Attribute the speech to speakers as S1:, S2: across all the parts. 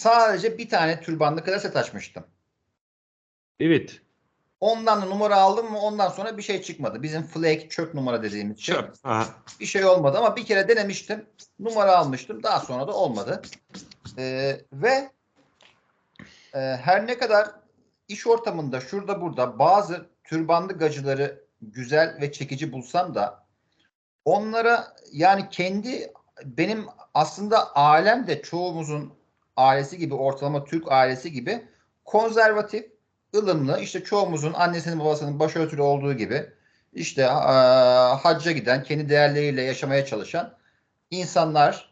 S1: Sadece bir tane türbanlı kıza set açmıştım.
S2: Evet.
S1: Ondan da numara aldım mı ondan sonra bir şey çıkmadı. Bizim flake çöp numara dediğimiz şey.
S2: Çöp. Ha.
S1: Bir şey olmadı ama bir kere denemiştim. Numara almıştım. Daha sonra da olmadı. Ee, ve e, her ne kadar iş ortamında şurada burada bazı türbanlı gacıları güzel ve çekici bulsam da onlara yani kendi benim aslında alem de çoğumuzun ailesi gibi ortalama Türk ailesi gibi konservatif, ılımlı işte çoğumuzun annesinin babasının başörtülü olduğu gibi işte eee, hacca giden, kendi değerleriyle yaşamaya çalışan insanlar.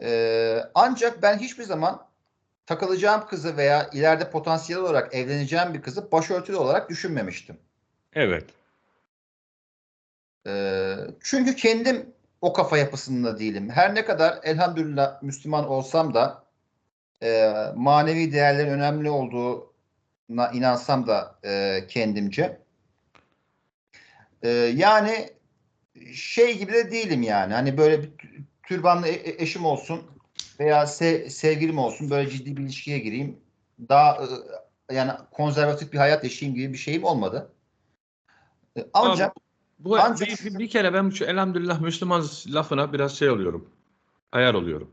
S1: Eee, ancak ben hiçbir zaman takılacağım kızı veya ileride potansiyel olarak evleneceğim bir kızı başörtülü olarak düşünmemiştim.
S2: Evet.
S1: Eee, çünkü kendim o kafa yapısında değilim. Her ne kadar elhamdülillah Müslüman olsam da eee, manevi değerlerin önemli olduğuna inansam da eee, kendimce eee, yani şey gibi de değilim yani. Hani böyle bir tü- türbanlı e- e- eşim olsun veya se- sevgilim olsun böyle ciddi bir ilişkiye gireyim. Daha eee, yani konservatif bir hayat yaşayayım gibi bir şeyim olmadı. E, Ancak
S2: Bu
S1: Ancak-
S2: bir, bir kere ben şu elhamdülillah Müslüman lafına biraz şey oluyorum. Ayar oluyorum.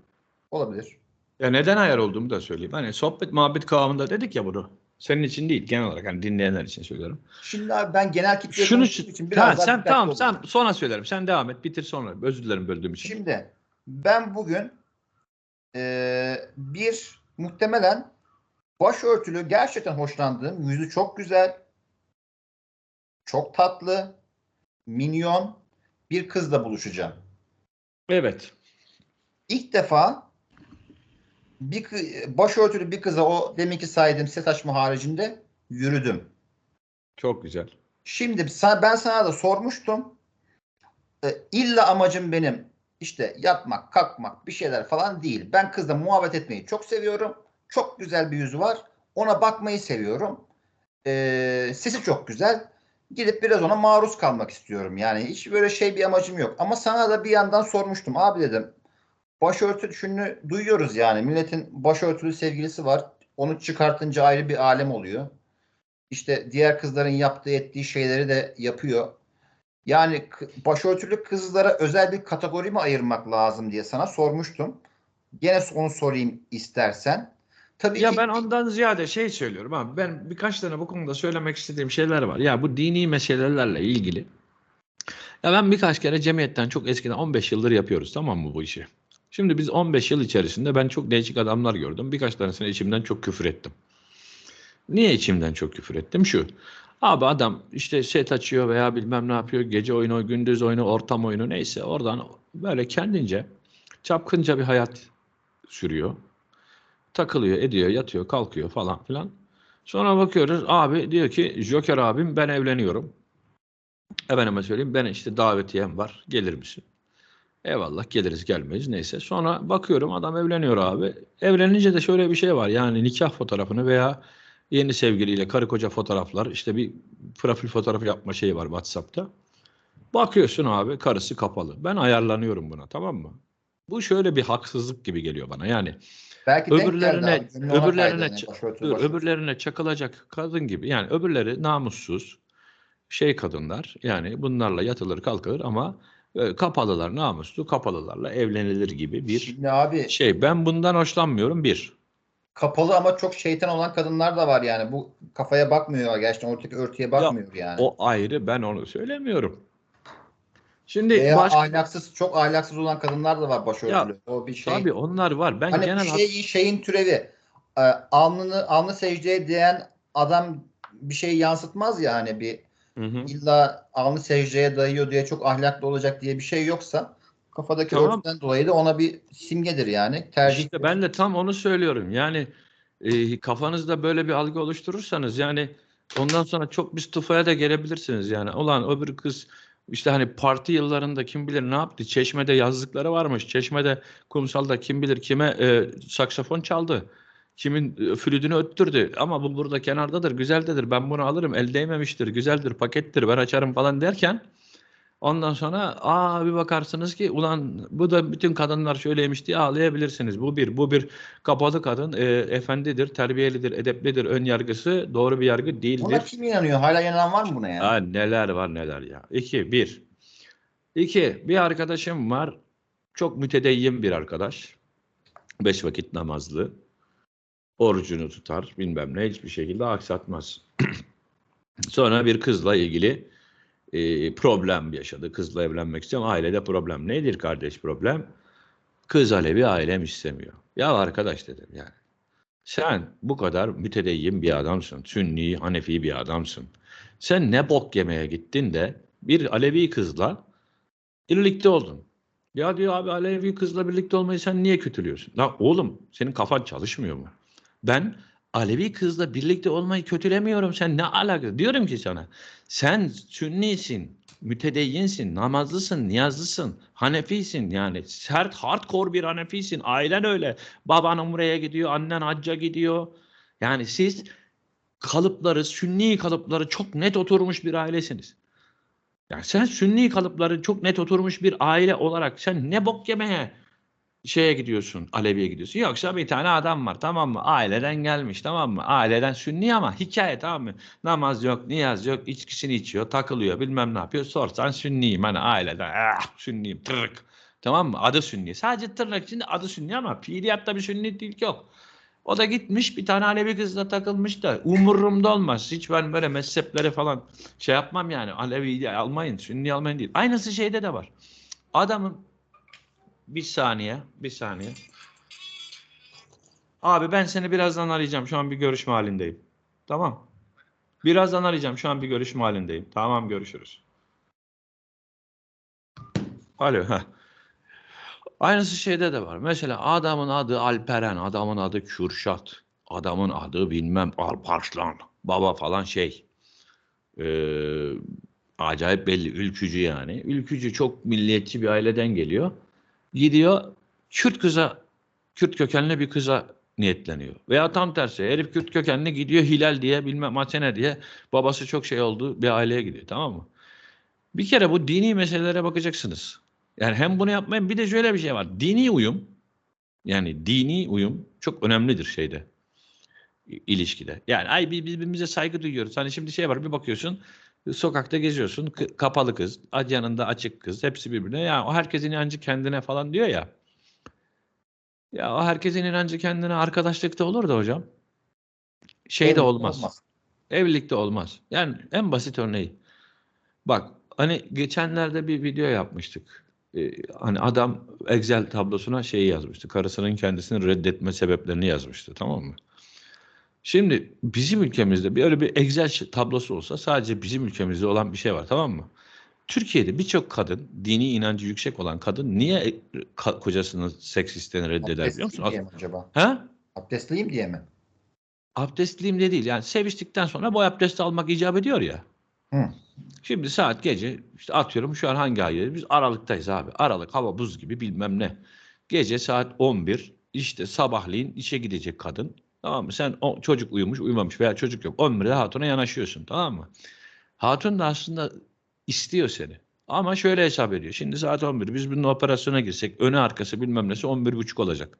S1: olabilir.
S2: Ya neden ayar olduğumu da söyleyeyim. Hani sohbet muhabbet kavramında dedik ya bunu. Senin için değil genel olarak hani dinleyenler için söylüyorum.
S1: Şimdi abi ben genel kitleye
S2: Şunu
S1: için biraz
S2: ha, sen tamam
S1: olacağım.
S2: sen sonra söylerim. Sen devam et. Bitir sonra. Özür dilerim böldüğüm için.
S1: Şimdi ben bugün eee, bir muhtemelen başörtülü gerçekten hoşlandığım, yüzü çok güzel, çok tatlı, minyon bir kızla buluşacağım.
S2: Evet.
S1: İlk defa bir başörtülü bir kıza o deminki saydığım set açma haricinde yürüdüm.
S2: Çok güzel.
S1: Şimdi ben sana da sormuştum. E, illa amacım benim işte yatmak, kalkmak bir şeyler falan değil. Ben kızla muhabbet etmeyi çok seviyorum. Çok güzel bir yüzü var. Ona bakmayı seviyorum. E, sesi çok güzel. Gidip biraz ona maruz kalmak istiyorum. Yani hiç böyle şey bir amacım yok. Ama sana da bir yandan sormuştum. Abi dedim başörtülü şunu duyuyoruz yani. Milletin başörtülü sevgilisi var. Onu çıkartınca ayrı bir alem oluyor. İşte diğer kızların yaptığı ettiği şeyleri de yapıyor. Yani başörtülü kızlara özel bir kategori mi ayırmak lazım diye sana sormuştum. Gene onu sorayım istersen. Tabii
S2: Ya
S1: ki
S2: ben ondan ziyade şey söylüyorum abi. Ben birkaç tane bu konuda söylemek istediğim şeyler var. Ya bu dini meselelerle ilgili. Ya ben birkaç kere cemiyetten çok eskiden 15 yıldır yapıyoruz tamam mı bu işi? Şimdi biz 15 yıl içerisinde ben çok değişik adamlar gördüm. Birkaç tanesine içimden çok küfür ettim. Niye içimden çok küfür ettim? Şu. Abi adam işte set açıyor veya bilmem ne yapıyor. Gece oyunu, gündüz oyunu, ortam oyunu neyse. Oradan böyle kendince çapkınca bir hayat sürüyor takılıyor, ediyor, yatıyor, kalkıyor falan filan. Sonra bakıyoruz abi diyor ki Joker abim ben evleniyorum. Efendime söyleyeyim ben işte davetiyem var gelir misin? Eyvallah geliriz gelmeyiz neyse. Sonra bakıyorum adam evleniyor abi. Evlenince de şöyle bir şey var yani nikah fotoğrafını veya yeni sevgiliyle karı koca fotoğraflar işte bir profil fotoğrafı yapma şeyi var WhatsApp'ta. Bakıyorsun abi karısı kapalı. Ben ayarlanıyorum buna tamam mı? Bu şöyle bir haksızlık gibi geliyor bana yani.
S1: Belki
S2: öbürlerine öbürlerine ç- dur,
S1: başörtülü.
S2: öbürlerine çakılacak kadın gibi yani öbürleri namussuz şey kadınlar yani bunlarla yatılır kalkılır ama e, kapalılar namuslu kapalılarla evlenilir gibi bir
S1: Şimdi abi
S2: şey ben bundan hoşlanmıyorum bir
S1: kapalı ama çok şeytan olan kadınlar da var yani. Bu kafaya bakmıyor gerçekten ortadaki örtüye bakmıyor yani.
S2: o ayrı ben onu söylemiyorum şimdi
S1: Veya
S2: başka
S1: ahlaksız çok ahlaksız olan kadınlar da var başörtülü. o bir şey.
S2: tabii onlar var ben
S1: Hani
S2: genel
S1: şey, şeyin türevi e, alnını alnı secdeye değen adam bir şey yansıtmaz ya hani bir
S2: Hı hı.
S1: illa alnı secdeye dayıyor diye çok ahlaklı olacak diye bir şey yoksa kafadaki
S2: Tamam.
S1: örtüden dolayı da ona bir simgedir yani. Tercih
S2: İşte ben de tam onu söylüyorum. Yani e, kafanızda böyle bir algı oluşturursanız yani ondan sonra çok bir tufaya da gelebilirsiniz yani. Ulan öbür kız işte hani parti yıllarında kim bilir ne yaptı? Çeşme'de yazlıkları varmış. Çeşme'de kumsalda kim bilir kime e, saksafon çaldı. Kimin e, flütünü öttürdü. Ama bu burada kenardadır, güzeldedir. Ben bunu alırım. El değmemiştir, güzeldir, pakettir. Ben açarım falan derken Ondan sonra aa bir bakarsınız ki ulan bu da bütün kadınlar şöyleymiş diye ağlayabilirsiniz. Bu bir, bu bir kapalı kadın e, efendidir, terbiyelidir, edeplidir, ön yargısı doğru bir yargı değildir.
S1: Buna kim inanıyor? Hala inanan var mı buna ya?
S2: Ha, neler var neler ya. İki, bir. İki, bir arkadaşım var. Çok mütedeyyin bir arkadaş. Beş vakit namazlı. Orucunu tutar, bilmem ne hiçbir şekilde aksatmaz. Sonra bir kızla ilgili e, problem yaşadı. Kızla evlenmek istiyorum. Ailede problem. Nedir kardeş problem? Kız Alevi ailem istemiyor. Ya arkadaş dedim yani. Sen bu kadar mütedeyyin bir adamsın. Sünni, Hanefi bir adamsın. Sen ne bok yemeye gittin de bir Alevi kızla birlikte oldun. Ya diyor abi Alevi kızla birlikte olmayı sen niye kötülüyorsun? La oğlum senin kafan çalışmıyor mu? Ben Alevi kızla birlikte olmayı kötülemiyorum. Sen ne alaka? Diyorum ki sana. Sen sünnisin, mütedeyyinsin, namazlısın, niyazlısın, hanefisin. Yani sert, hardcore bir hanefisin. Ailen öyle. Baban umreye gidiyor, annen hacca gidiyor. Yani siz kalıpları, sünni kalıpları çok net oturmuş bir ailesiniz. Yani sen sünni kalıpları çok net oturmuş bir aile olarak sen ne bok yemeye şeye gidiyorsun, Alevi'ye gidiyorsun. Yoksa bir tane adam var tamam mı? Aileden gelmiş tamam mı? Aileden sünni ama hikaye tamam mı? Namaz yok, niyaz yok, içkisini içiyor, takılıyor, bilmem ne yapıyor. Sorsan sünniyim hani aileden. Ah, sünniyim, tırık. Tamam mı? Adı sünni. Sadece tırnak içinde adı sünni ama fiiliyatta bir sünni değil yok. O da gitmiş bir tane Alevi kızla takılmış da umurumda olmaz. Hiç ben böyle mezheplere falan şey yapmam yani. Alevi almayın, Sünni almayın değil. Aynısı şeyde de var. Adamın bir saniye, bir saniye. Abi ben seni birazdan arayacağım. Şu an bir görüşme halindeyim. Tamam. Birazdan arayacağım. Şu an bir görüşme halindeyim. Tamam görüşürüz. Alo. Heh. Aynısı şeyde de var. Mesela adamın adı Alperen, adamın adı Kürşat, adamın adı bilmem Alparslan, baba falan şey. Ee, acayip belli, ülkücü yani. Ülkücü çok milliyetçi bir aileden geliyor. Gidiyor Kürt kıza, Kürt kökenli bir kıza niyetleniyor. Veya tam tersi herif Kürt kökenli gidiyor Hilal diye bilmem Atene diye babası çok şey oldu bir aileye gidiyor tamam mı? Bir kere bu dini meselelere bakacaksınız. Yani hem bunu yapmayın bir de şöyle bir şey var. Dini uyum yani dini uyum çok önemlidir şeyde ilişkide. Yani ay birbirimize saygı duyuyoruz. Hani şimdi şey var bir bakıyorsun sokakta geziyorsun kapalı kız, yanında açık kız hepsi birbirine. Ya o herkesin inancı kendine falan diyor ya. Ya o herkesin inancı kendine arkadaşlıkta olur da hocam. Şey de
S1: Evlilikte
S2: olmaz. Evlilikte olmaz. Yani en basit örneği. Bak hani geçenlerde bir video yapmıştık. Ee, hani adam Excel tablosuna şeyi yazmıştı. Karısının kendisini reddetme sebeplerini yazmıştı. Tamam mı? Şimdi bizim ülkemizde bir öyle bir Excel tablosu olsa sadece bizim ülkemizde olan bir şey var. Tamam mı? Türkiye'de birçok kadın, dini inancı yüksek olan kadın niye e, ka- kocasının seks isteğini reddeder biliyor musun?
S1: Abdestliyim diye mi acaba?
S2: Ha?
S1: Abdestliyim diye mi?
S2: Abdestliyim de değil. Yani seviştikten sonra boy abdesti almak icap ediyor ya.
S1: Hı.
S2: Şimdi saat gece işte atıyorum şu an hangi aydayız? Biz Aralık'tayız abi. Aralık hava buz gibi bilmem ne. Gece saat 11 işte sabahleyin işe gidecek kadın. Tamam mı? Sen o çocuk uyumuş uyumamış veya çocuk yok. 11'de hatuna yanaşıyorsun tamam mı? Hatun da aslında istiyor seni. Ama şöyle hesap ediyor. Şimdi saat 11 biz bunun operasyona girsek önü arkası bilmem nesi 11.30 olacak.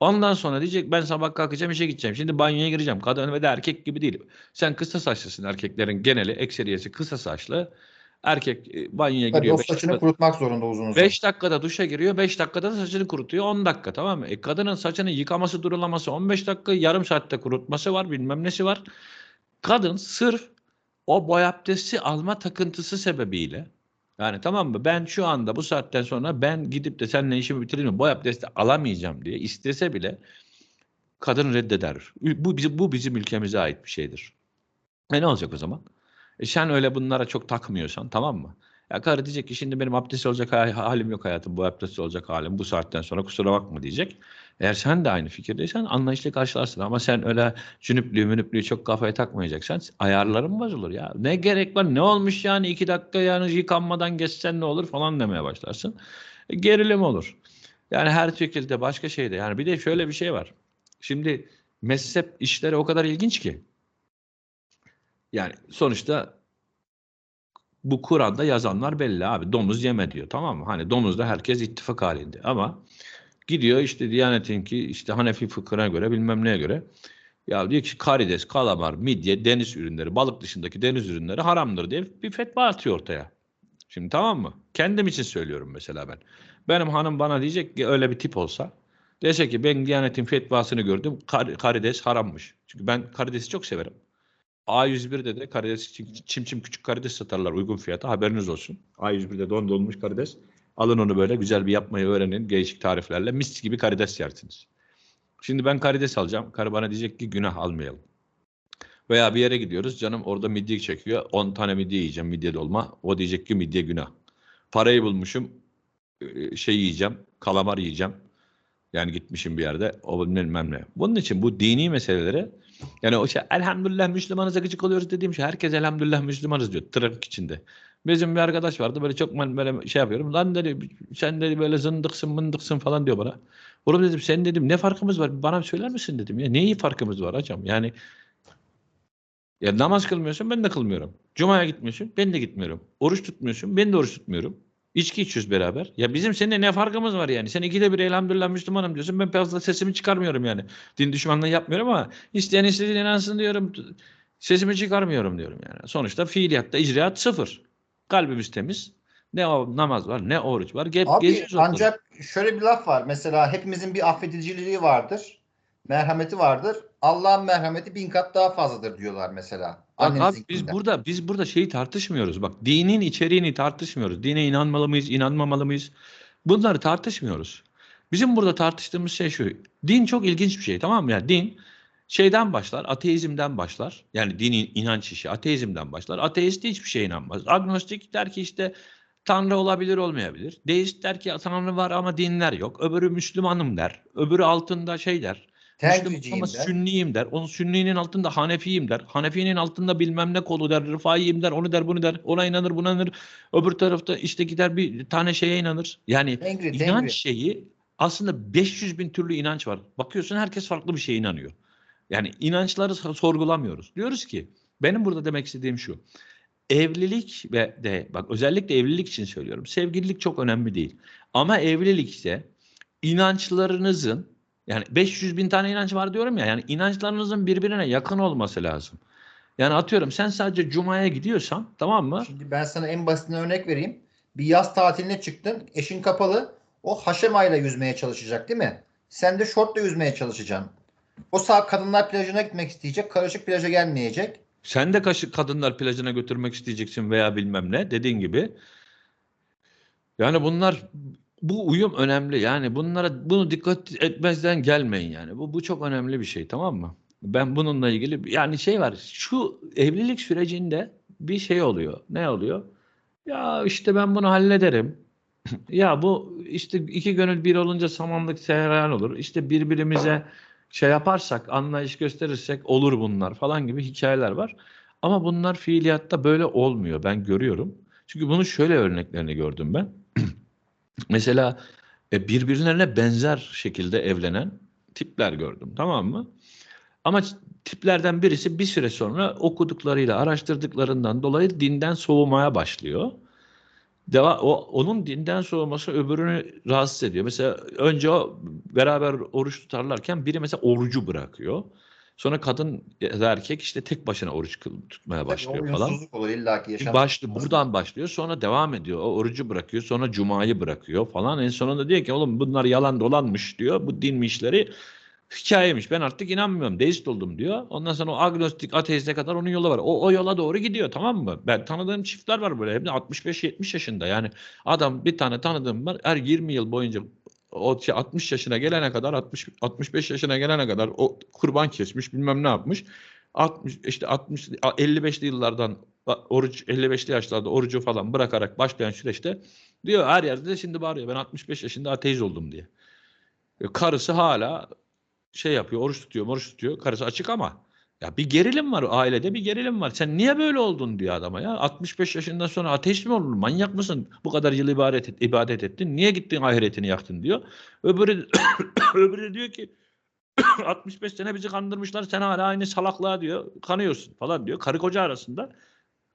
S2: Ondan sonra diyecek ben sabah kalkacağım işe gideceğim. Şimdi banyoya gireceğim. Kadın ve de erkek gibi değil. Sen kısa saçlısın erkeklerin geneli ekseriyesi kısa saçlı. Erkek e, banyoya
S1: Tabii
S2: giriyor.
S1: o saçını
S2: dakika-
S1: kurutmak zorunda uzun uzun.
S2: 5 dakikada duşa giriyor, 5 dakikada da saçını kurutuyor, 10 dakika tamam mı? E kadının saçını yıkaması, durulaması 15 dakika, yarım saatte kurutması var, bilmem nesi var. Kadın sırf o boy abdesti alma takıntısı sebebiyle yani tamam mı? Ben şu anda bu saatten sonra ben gidip de seninle işimi bitireyim mi? Boy abdesti alamayacağım diye istese bile kadın reddeder. Bu bizim, bu bizim ülkemize ait bir şeydir. E ne olacak o zaman? E sen öyle bunlara çok takmıyorsan tamam mı? Ya karı diyecek ki şimdi benim abdest olacak ha- halim yok hayatım. Bu abdest olacak halim bu saatten sonra kusura bakma diyecek. Eğer sen de aynı fikirdeysen anlayışla karşılarsın. Ama sen öyle cünüplüğü münüplüğü çok kafaya takmayacaksan ayarların bozulur ya. Ne gerek var ne olmuş yani iki dakika yani yıkanmadan geçsen ne olur falan demeye başlarsın. E, gerilim olur. Yani her şekilde başka şeyde yani bir de şöyle bir şey var. Şimdi mezhep işleri o kadar ilginç ki. Yani sonuçta Bu Kur'an'da yazanlar belli abi. Domuz yeme diyor tamam mı? Hani domuzda herkes ittifak halinde. Ama gidiyor işte Diyanet'in ki işte Hanefi fıkhına göre bilmem neye göre ya diyor ki karides, kalamar, midye, deniz ürünleri, balık dışındaki deniz ürünleri haramdır diye bir fetva atıyor ortaya. Şimdi tamam mı? Kendim için söylüyorum mesela ben. Benim hanım bana diyecek ki öyle bir tip olsa dese ki ben Diyanet'in fetvasını gördüm kar- karides harammış. Çünkü ben karidesi çok severim. A101'de de karides çim çim küçük karides satarlar uygun fiyata haberiniz olsun. A101'de don dolmuş karides. Alın onu böyle güzel bir yapmayı öğrenin değişik tariflerle mis gibi karides yersiniz. Şimdi ben karides alacağım. Karı bana diyecek ki günah almayalım. Veya bir yere gidiyoruz. Canım orada midye çekiyor. 10 tane midye yiyeceğim. Midye dolma. O diyecek ki midye günah. Parayı bulmuşum. e, Şey yiyeceğim. Kalamar yiyeceğim. Yani gitmişim bir yerde. O bilmem ne. Bunun için bu dini meseleleri yani o şey elhamdülillah Müslümanız gıcık oluyoruz dediğim şey herkes elhamdülillah Müslümanız diyor tırnak içinde. Bizim bir arkadaş vardı böyle çok ben böyle şey yapıyorum. Lan dedi sen dedi böyle zındıksın mındıksın falan diyor bana. Oğlum dedim sen dedim ne farkımız var bana söyler misin dedim ya neyi farkımız var hocam yani ya namaz kılmıyorsun ben de kılmıyorum. Cuma'ya gitmiyorsun ben de gitmiyorum. Oruç tutmuyorsun ben de oruç tutmuyorum. İçki içiyoruz beraber. Ya bizim seninle ne farkımız var yani? Sen ikide bir elhamdülillah Müslümanım diyorsun. Ben fazla sesimi çıkarmıyorum yani. Din düşmanlığı yapmıyorum ama isteyen istediğine inansın diyorum. Sesimi çıkarmıyorum diyorum yani. Sonuçta fiiliyatta icraat sıfır. Kalbimiz temiz. Ne o namaz var ne oruç var. Ge
S1: Abi
S2: geziyoruz
S1: ancak şöyle bir laf var. Mesela hepimizin bir affediciliği vardır. Merhameti vardır. Allah'ın merhameti bin kat daha fazladır diyorlar mesela.
S2: Bak abi biz burada biz burada şeyi tartışmıyoruz. Bak dinin içeriğini tartışmıyoruz. Dine inanmalı mıyız, inanmamalı mıyız? Bunları tartışmıyoruz. Bizim burada tartıştığımız şey şu. Din çok ilginç bir şey tamam mı? Yani din şeyden başlar, ateizmden başlar. Yani dinin inanç işi ateizmden başlar. Ateist hiçbir şeye inanmaz. Agnostik der ki işte Tanrı olabilir olmayabilir. Deist der ki Tanrı var ama dinler yok. Öbürü Müslümanım der. Öbürü altında şey der. Müslüman. Sünniyim der. Onun Sünni'nin altında Hanefiyim der. Hanefi'nin altında bilmem ne kolu der. Rıfaiyim der. Onu der bunu der. Ona inanır buna inanır. Öbür tarafta işte gider bir tane şeye inanır. Yani
S1: Tengri,
S2: inanç
S1: tengri.
S2: şeyi aslında 500 bin türlü inanç var. Bakıyorsun herkes farklı bir şeye inanıyor. Yani inançları so- sorgulamıyoruz. Diyoruz ki benim burada demek istediğim şu. Evlilik ve de bak özellikle evlilik için söylüyorum. Sevgililik çok önemli değil. Ama evlilikte inançlarınızın yani 500 bin tane inanç var diyorum ya yani inançlarınızın birbirine yakın olması lazım. Yani atıyorum sen sadece cumaya gidiyorsan tamam mı?
S1: Şimdi ben sana en basitinden örnek vereyim. Bir yaz tatiline çıktın. Eşin kapalı. O haşemayla yüzmeye çalışacak değil mi? Sen de şortla yüzmeye çalışacaksın. O saat kadınlar plajına gitmek isteyecek. Karışık plaja gelmeyecek.
S2: Sen de kaşı kadınlar plajına götürmek isteyeceksin veya bilmem ne dediğin gibi. Yani bunlar bu uyum önemli. Yani bunlara bunu dikkat etmezden gelmeyin yani. Bu bu çok önemli bir şey tamam mı? Ben bununla ilgili yani şey var. Şu evlilik sürecinde bir şey oluyor. Ne oluyor? Ya işte ben bunu hallederim. Ya bu işte iki gönül bir olunca samanlık seyran olur. İşte birbirimize şey yaparsak, anlayış gösterirsek olur bunlar falan gibi hikayeler var. Ama bunlar fiiliyatta böyle olmuyor. Ben görüyorum. Çünkü bunun şöyle örneklerini gördüm ben. Mesela e, birbirlerine benzer şekilde evlenen tipler gördüm. Tamam mı? Ama tiplerden birisi bir süre sonra okuduklarıyla, araştırdıklarından dolayı dinden soğumaya başlıyor. Deva, o, onun dinden soğuması öbürünü rahatsız ediyor. Mesela önce o beraber oruç tutarlarken biri mesela orucu bırakıyor. Sonra kadın ya da erkek işte tek başına oruç tutmaya başlıyor
S1: Tabii
S2: falan.
S1: Olur illaki yaşam.
S2: Başlı buradan başlıyor sonra devam ediyor. O orucu bırakıyor sonra cumayı bırakıyor falan. En sonunda diyor ki oğlum bunlar yalan dolanmış diyor. Bu din mi işleri hikayemiş. Ben artık inanmıyorum. Deist oldum diyor. Ondan sonra o agnostik ateiste kadar onun yolu var. O, o yola doğru gidiyor tamam mı? Ben tanıdığım çiftler var böyle. Hem de 65-70 yaşında. Yani adam bir tane tanıdığım var. Her 20 yıl boyunca o şey 60 yaşına gelene kadar 60 65 yaşına gelene kadar o kurban kesmiş bilmem ne yapmış. 60 işte 60 55'li yıllardan oruç 55'li yaşlarda orucu falan bırakarak başlayan süreçte diyor her yerde de şimdi bağırıyor ben 65 yaşında ateist oldum diye. E, Karısı hala şey yapıyor oruç tutuyor oruç tutuyor karısı açık ama ya bir gerilim var ailede bir gerilim var. Sen niye böyle oldun diyor adama ya. 65 yaşından sonra ateist mi olursun? Manyak mısın? Bu kadar yıl ibadet, et, ibadet ettin. Niye gittin ahiretini yaktın diyor. Öbürü, öbürü diyor ki 65 sene bizi kandırmışlar. Sen hala aynı salaklığa diyor. Kanıyorsun falan diyor. Karı koca arasında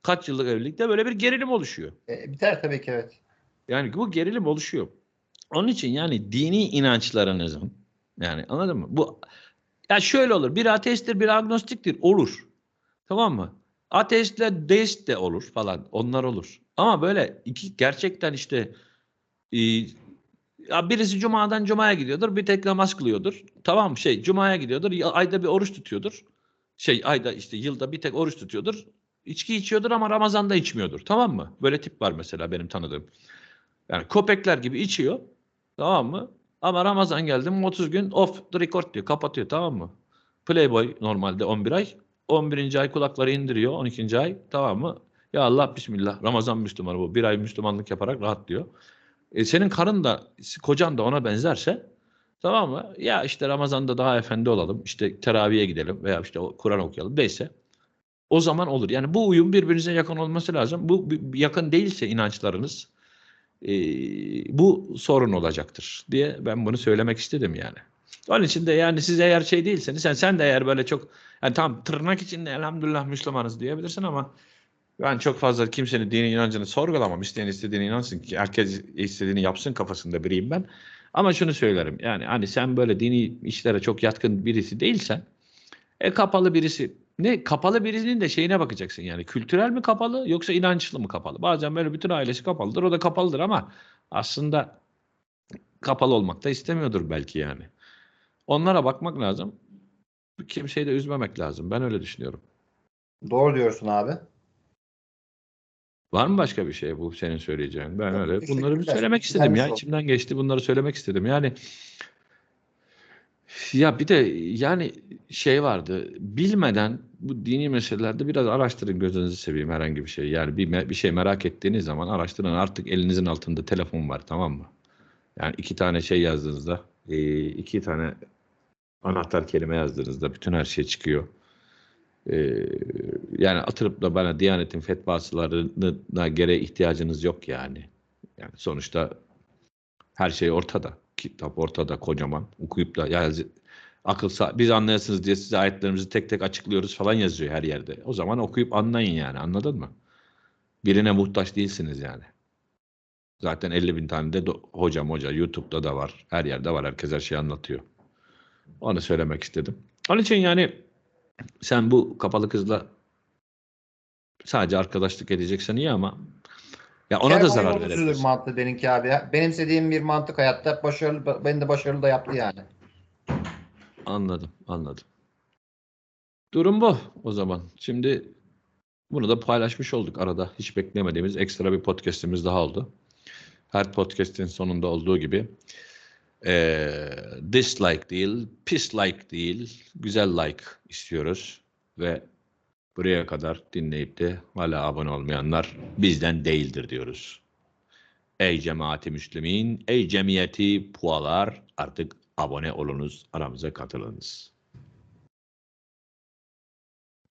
S2: kaç yıllık evlilikte böyle bir gerilim oluşuyor.
S1: E, biter tabii ki evet.
S2: Yani bu gerilim oluşuyor. Onun için yani dini inançlarınızın yani anladın mı? Bu ya şöyle olur. Bir ateisttir, bir agnostiktir. Olur. Tamam mı? Ateistle deist de olur falan. Onlar olur. Ama böyle iki gerçekten işte e, ya birisi cumadan cumaya gidiyordur. Bir tek namaz kılıyordur. Tamam mı? Şey cumaya gidiyordur. Ayda bir oruç tutuyordur. Şey ayda işte yılda bir tek oruç tutuyordur. İçki içiyordur ama Ramazan'da içmiyordur. Tamam mı? Böyle tip var mesela benim tanıdığım. Yani köpekler gibi içiyor. Tamam mı? Ama Ramazan geldi mi 30 gün off the record diyor. Kapatıyor tamam mı? Playboy normalde 11 ay. 11. ay kulakları indiriyor. 12. ay tamam mı? Ya Allah bismillah. Ramazan Müslümanı bu. Bir ay Müslümanlık yaparak rahat diyor. E senin karın da kocan da ona benzerse tamam mı? Ya işte Ramazan'da daha efendi olalım. işte teraviye gidelim veya işte Kur'an okuyalım. Neyse. O zaman olur. Yani bu uyum birbirinize yakın olması lazım. Bu- yakın değilse inançlarınız e, bu sorun olacaktır diye ben bunu söylemek istedim yani. Onun için de yani siz eğer şey değilseniz sen sen de eğer böyle çok yani tam tırnak içinde elhamdülillah Müslümanız diyebilirsin ama ben çok fazla kimsenin dini inancını sorgulamam. İsteyen istediğini inansın ki herkes istediğini yapsın kafasında biriyim ben. Ama şunu söylerim yani hani sen böyle dini işlere çok yatkın birisi değilsen e kapalı birisi ne kapalı birisinin de şeyine bakacaksın yani kültürel mi kapalı yoksa inançlı mı kapalı? Bazen böyle bütün ailesi kapalıdır o da kapalıdır ama aslında kapalı olmak da istemiyordur belki yani. Onlara bakmak lazım. Kimseyi de üzmemek lazım. Ben öyle düşünüyorum.
S1: Doğru diyorsun abi.
S2: Var mı başka bir şey bu senin söyleyeceğin? Ben
S1: Yok,
S2: öyle bunları bir söylemek istedim ya. İçimden geçti. Bunları söylemek istedim. Yani ya bir de yani şey vardı. Bilmeden bu dini meselelerde biraz araştırın gözünüzü seveyim herhangi bir şey. Yani bir, bir şey merak ettiğiniz zaman araştırın. Artık elinizin altında telefon var tamam mı? Yani iki tane şey yazdığınızda e, iki tane anahtar kelime yazdığınızda bütün her şey çıkıyor. Ee, yani atırıp da bana Diyanet'in fetvasılarına göre ihtiyacınız yok yani. Yani sonuçta her şey ortada. Kitap ortada kocaman. Okuyup da ya akıl biz anlayasınız diye size ayetlerimizi tek tek açıklıyoruz falan yazıyor her yerde. O zaman okuyup anlayın yani anladın mı? Birine muhtaç değilsiniz yani. Zaten 50 bin tane de hocam hoca YouTube'da da var. Her yerde var. Herkes her şeyi anlatıyor. Onu söylemek istedim. Onun için yani sen bu kapalı kızla sadece arkadaşlık edeceksen iyi ama ya ona da
S1: Kervan
S2: zarar verebilirsin.
S1: mantığı benimki abi. ya. Benimsediğim bir mantık hayatta başarılı, beni de başarılı da yaptı yani.
S2: Anladım, anladım. Durum bu o zaman. Şimdi bunu da paylaşmış olduk arada. Hiç beklemediğimiz ekstra bir podcast'imiz daha oldu. Her podcast'in sonunda olduğu gibi eee dislike değil, pislike değil, güzel like istiyoruz. Ve buraya kadar dinleyip de hala abone olmayanlar bizden değildir diyoruz. Ey cemaati müslümin, ey cemiyeti pualar artık abone olunuz, aramıza katılınız.